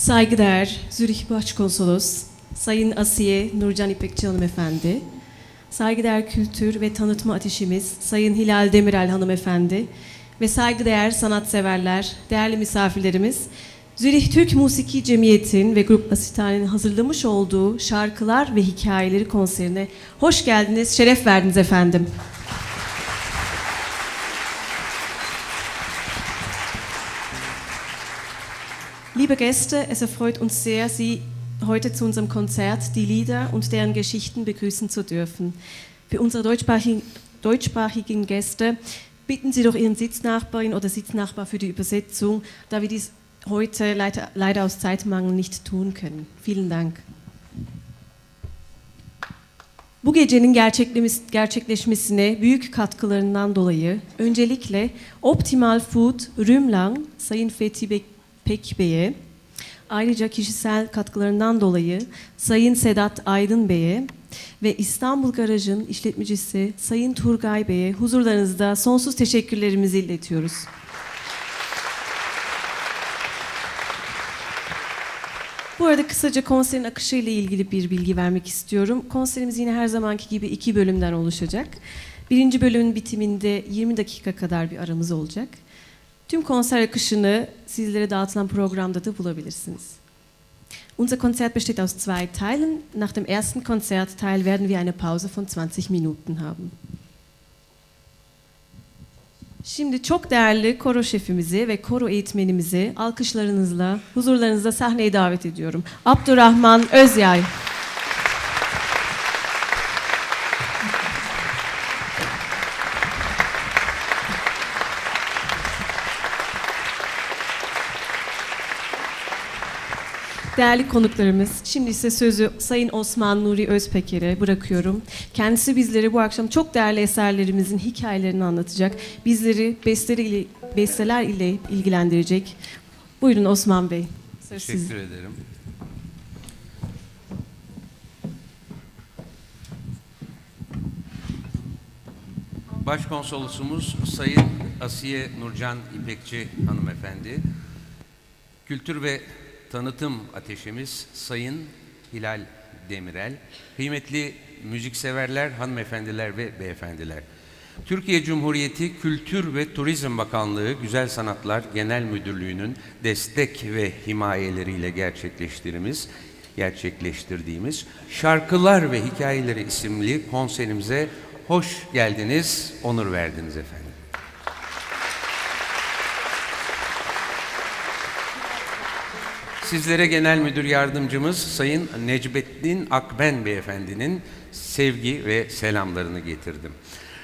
Saygıdeğer Zürih Başkonsolos Sayın Asiye Nurcan İpekçi Hanımefendi, saygıdeğer Kültür ve Tanıtma Ateşimiz Sayın Hilal Demirel Hanımefendi ve saygıdeğer sanatseverler, değerli misafirlerimiz, Zürih Türk Musiki Cemiyeti'nin ve Grup Asitane'nin hazırlamış olduğu şarkılar ve hikayeleri konserine hoş geldiniz, şeref verdiniz efendim. Liebe Gäste, es erfreut uns sehr, Sie heute zu unserem Konzert die Lieder und deren Geschichten begrüßen zu dürfen. Für unsere deutschsprachigen, deutschsprachigen Gäste bitten Sie doch Ihren Sitznachbarin oder Sitznachbar für die Übersetzung, da wir dies heute leider, leider aus Zeitmangel nicht tun können. Vielen Dank. Bu gecenin gerçekleşmesine büyük katkılarından dolayı öncelikle Optimal Food Rümlang Sayın Fethi Bek- Pek Bey'e, ayrıca kişisel katkılarından dolayı Sayın Sedat Aydın Bey'e ve İstanbul Garaj'ın işletmecisi Sayın Turgay Bey'e huzurlarınızda sonsuz teşekkürlerimizi iletiyoruz. Bu arada kısaca konserin akışı ile ilgili bir bilgi vermek istiyorum. Konserimiz yine her zamanki gibi iki bölümden oluşacak. Birinci bölümün bitiminde 20 dakika kadar bir aramız olacak. Tüm konser akışını sizlere dağıtılan programda da bulabilirsiniz. Unser Konzert besteht aus zwei Teilen. Nach dem ersten Konzertteil werden wir eine Pause von 20 Minuten haben. Şimdi çok değerli koro şefimizi ve koro eğitmenimizi alkışlarınızla huzurlarınızda sahneye davet ediyorum. Abdurrahman Özyay. Değerli konuklarımız, şimdi ise sözü Sayın Osman Nuri Özpeker'e bırakıyorum. Kendisi bizlere bu akşam çok değerli eserlerimizin hikayelerini anlatacak. Bizleri besteler ile, besteler ile ilgilendirecek. Buyurun Osman Bey. Söz sizin. Teşekkür ederim. Başkonsolosumuz Sayın Asiye Nurcan İpekçi hanımefendi, Kültür ve Tanıtım Ateşimiz Sayın Hilal Demirel, kıymetli müzikseverler, hanımefendiler ve beyefendiler. Türkiye Cumhuriyeti Kültür ve Turizm Bakanlığı Güzel Sanatlar Genel Müdürlüğü'nün destek ve himayeleriyle gerçekleştirdiğimiz gerçekleştirdiğimiz Şarkılar ve Hikayeleri isimli konserimize hoş geldiniz, onur verdiniz efendim. Sizlere Genel Müdür Yardımcımız Sayın Necbettin Akben Beyefendinin sevgi ve selamlarını getirdim.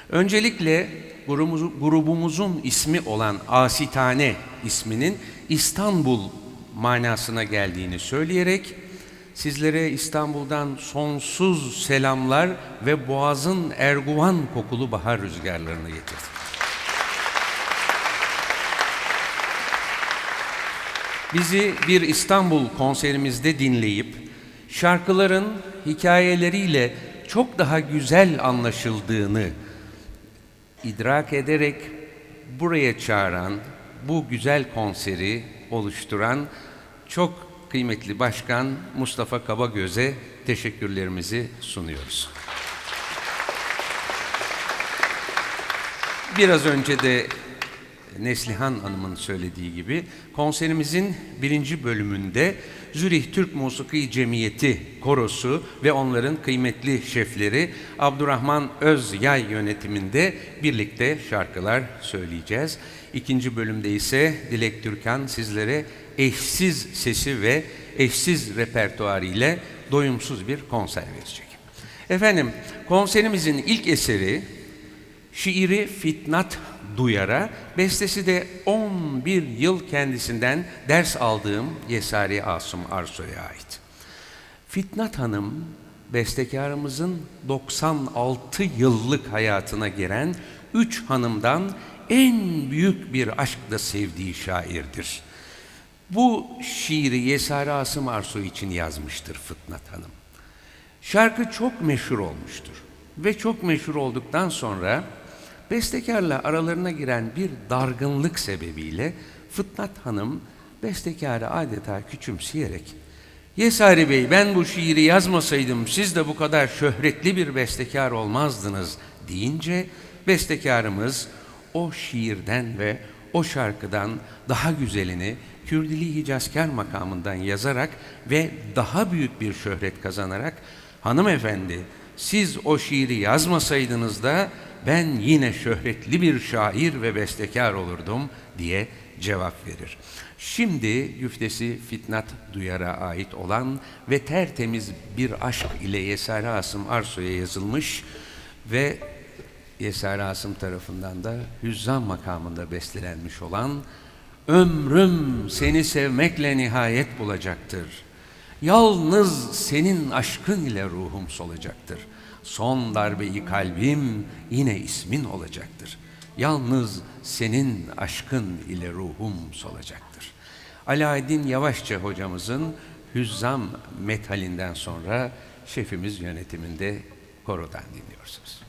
Öncelikle grubumuz- grubumuzun ismi olan Asitane isminin İstanbul manasına geldiğini söyleyerek sizlere İstanbul'dan sonsuz selamlar ve boğazın erguvan kokulu bahar rüzgarlarını getirdim. Bizi bir İstanbul konserimizde dinleyip şarkıların hikayeleriyle çok daha güzel anlaşıldığını idrak ederek buraya çağıran, bu güzel konseri oluşturan çok kıymetli başkan Mustafa Kabagöz'e teşekkürlerimizi sunuyoruz. Biraz önce de Neslihan Hanım'ın söylediği gibi konserimizin birinci bölümünde Zürih Türk Musiki Cemiyeti korosu ve onların kıymetli şefleri Abdurrahman Özyay yönetiminde birlikte şarkılar söyleyeceğiz. İkinci bölümde ise Dilek Türkan sizlere eşsiz sesi ve eşsiz repertuarı ile doyumsuz bir konser verecek. Efendim konserimizin ilk eseri Şiiri Fitnat Duyar'a, bestesi de 11 yıl kendisinden ders aldığım Yesari Asım Arsoy'a ait. Fitnat Hanım, bestekarımızın 96 yıllık hayatına giren üç hanımdan en büyük bir aşkla sevdiği şairdir. Bu şiiri Yesari Asım Arsoy için yazmıştır Fitnat Hanım. Şarkı çok meşhur olmuştur. Ve çok meşhur olduktan sonra bestekarla aralarına giren bir dargınlık sebebiyle Fıtnat Hanım bestekarı adeta küçümseyerek Yesari Bey ben bu şiiri yazmasaydım siz de bu kadar şöhretli bir bestekar olmazdınız deyince bestekarımız o şiirden ve o şarkıdan daha güzelini Kürdili Hicazkar makamından yazarak ve daha büyük bir şöhret kazanarak hanımefendi siz o şiiri yazmasaydınız da ben yine şöhretli bir şair ve bestekar olurdum diye cevap verir. Şimdi güftesi Fitnat Duyar'a ait olan ve tertemiz bir aşk ile Yesari Asım Arso'ya yazılmış ve Yesari Asım tarafından da Hüzzam makamında bestelenmiş olan Ömrüm seni sevmekle nihayet bulacaktır. Yalnız senin aşkın ile ruhum solacaktır. Son darbeyi kalbim yine ismin olacaktır. Yalnız senin aşkın ile ruhum solacaktır. Alaeddin Yavaşça hocamızın Hüzzam metalinden sonra şefimiz yönetiminde korodan dinliyorsunuz.